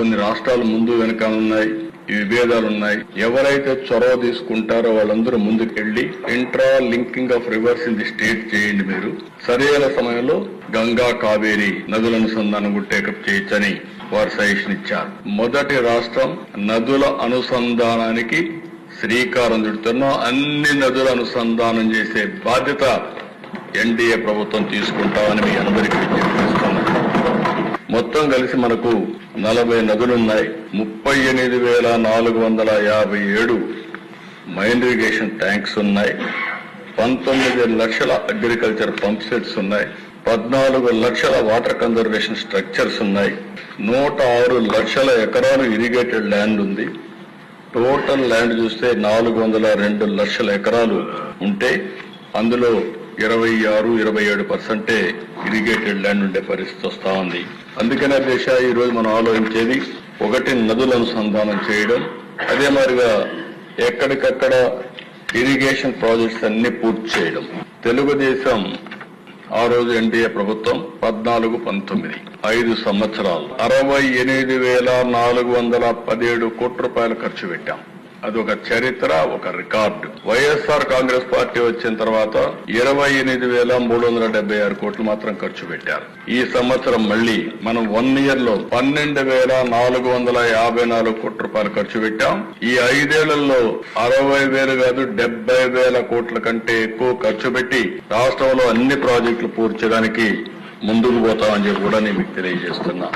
కొన్ని రాష్ట్రాలు ముందు వెనక ఉన్నాయి ఈ విభేదాలు ఉన్నాయి ఎవరైతే చొరవ తీసుకుంటారో వాళ్ళందరూ ముందుకెళ్ళి intra linking of rivers in the state చేయండి మీరు. సరైన సమయంలో గంగా కావేరి నదుల అనుసంధానం కూడా టేకప్ చేయొచ్చని వారు సజెషన్ ఇచ్చారు. మొదటి రాష్ట్రం నదుల అనుసంధానానికి శ్రీకారం చుడుతున్నాం అన్ని నదుల అనుసంధానం చేసే బాధ్యత ఎన్డీఏ ప్రభుత్వం తీసుకుంటామని మీ అందరికీ విజ్ఞప్తి. మొత్తం కలిసి మనకు నలభై నదులున్నాయి. ముప్పై ఎనిమిది వేల నాలుగు వందల యాభై ఏడు మైన్ ఇరిగేషన్ ట్యాంక్స్ ఉన్నాయి. పంతొమ్మిది లక్షల అగ్రికల్చర్ పంప్ సెట్స్ ఉన్నాయి. పద్నాలుగు లక్షల వాటర్ కన్జర్వేషన్ స్ట్రక్చర్స్ ఉన్నాయి. నూట ఆరు లక్షల ఎకరాలు ఇరిగేటెడ్ ల్యాండ్ ఉంది. టోటల్ ల్యాండ్ చూస్తే నాలుగు వందల రెండు లక్షల ఎకరాలు ఉంటే అందులో ఇరవై ఆరు ఇరవై ఏడు పర్సెంటే ఇరిగేటెడ్ ల్యాండ్ ఉండే పరిస్థితి వస్తా ఉంది. అందుకనే దేశ ఈ రోజు మనం ఆలోచించేది ఒకటి నదుల అనుసంధానం చేయడం అదే మాదిరిగా ఎక్కడికక్కడ ఇరిగేషన్ ప్రాజెక్ట్స్ అన్ని పూర్తి చేయడం. తెలుగుదేశం ఆ రోజు ఎన్డీఏ ప్రభుత్వం పద్నాలుగు పంతొమ్మిది ఐదు సంవత్సరాలు అరవై ఎనిమిది వేల నాలుగు వందల పదిహేడు కోట్ల రూపాయలు ఖర్చు పెట్టాం. అది ఒక చరిత్ర ఒక రికార్డు. వైఎస్ఆర్ కాంగ్రెస్ పార్టీ వచ్చిన తర్వాత ఇరవై ఎనిమిది వేల మూడు వందల డెబ్బై ఆరు కోట్లు మాత్రం ఖర్చు పెట్టారు. ఈ సంవత్సరం మళ్ళీ మనం వన్ ఇయర్లో పన్నెండు వేల నాలుగు వందల యాభై నాలుగు కోట్ల రూపాయలు ఖర్చు పెట్టాం. ఈ ఐదేళ్ళలో అరవై వేలు కాదు డెబ్బై వేల కోట్ల కంటే ఎక్కువ ఖర్చు పెట్టి రాష్ట్రంలో అన్ని ప్రాజెక్టులు పూర్చడానికి ముందుకు పోతామని చెప్పి కూడా నేను మీకు తెలియజేస్తున్నా.